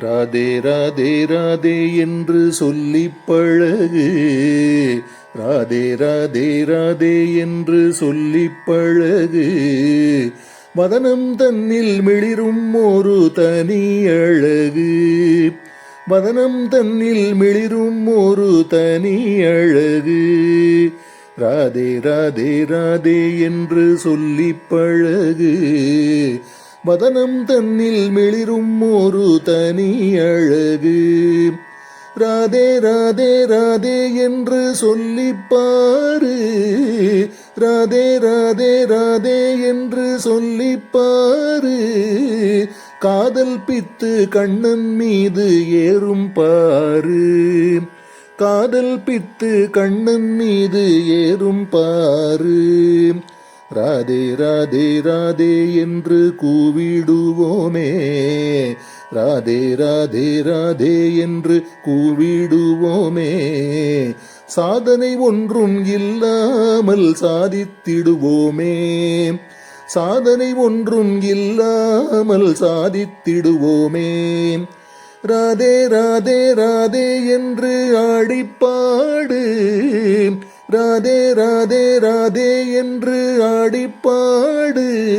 ராதே ராதே ராதே என்று சொல்லிப் பழகு. ராதே ராதே ராதே என்று சொல்லிப் பழகு. மதனம் தன்னில் மிளிரும் ஒரு தனி அழகு. மதனம் தன்னில் மிளிரும் ஒரு தனி அழகு. ராதே ராதே ராதே என்று சொல்லிப் பழகு. வதனம் தன்னில் மிளிரும் ஒரு தனி அழகு. ராதே ராதே ராதே என்று சொல்லிப்பாரு ராதே ராதே ராதே என்று சொல்லிப்பாரு காதல் பித்து கண்ணன் மீது ஏறும் பாரு. காதல் பித்து கண்ணன் மீது ஏறும் பாரு. ராதே ராதே ராதே என்று கூவிடுவோமே. ராதே ராதே ராதே என்று கூவிடுவோமே. சாதனை ஒன்றும் இல்லாமல் சாதித்திடுவோமே. சாதனை ஒன்றும் இல்லாமல் சாதித்திடுவோமே. ராதே ராதே ராதே என்று ஆடிப்பாடு. ராதே ராதே ராதே என்று ஆடிப்பாடு.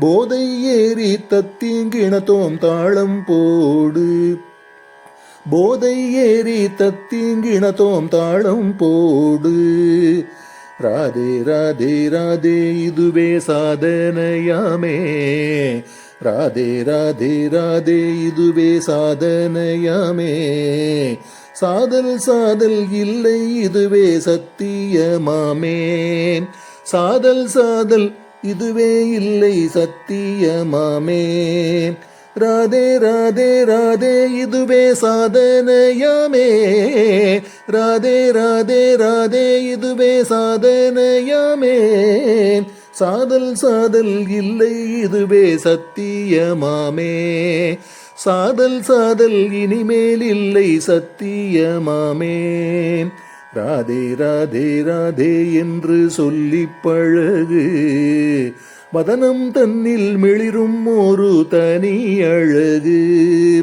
போதை ஏறி தத்தீங்கிணத்தோம் தாளம் போடு. போதை ஏறி தத்தீங்கிணத்தோம் தாளம் போடு. ராதே ராதே ராதே இதுவே சாதனையாமே. ராதே ராதே ராதே இதுவே சாதனையாமே. சாதல் சாதல் இல்லை இதுவே சத்தியமாமே சாதல் சாதல் இதுவே இல்லை சத்தியமாமே ராதே ராதே ராதே இதுவே சாதனையாமே. ராதே ராதே ராதே இதுவே சாதனையாமே. சாதல் சாதல் இல்லை இதுவே சத்தியமாமே. சாதல் சாதல் இனிமேல் இல்லை சத்தியமாமே ராதே ராதே ராதே என்று சொல்லி பழகு. மதனம் தன்னில் மிளிரும் ஒரு தனி அழகு.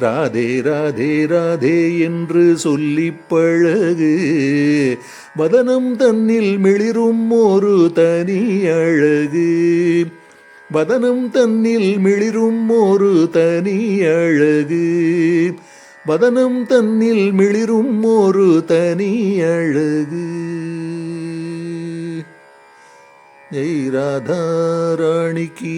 ராதே ராதே ராதே என்று சொல்லிப் பழகு. வதனம் தன்னில் மிளிரும் ஒரு தனி அழகு. வதனம் தன்னில் மிளிரும் ஒரு தனி அழகு. வதனம் தன்னில் மிளிரும் ஒரு தனி அழகு. ஜெய் ராதா ராணிக்கு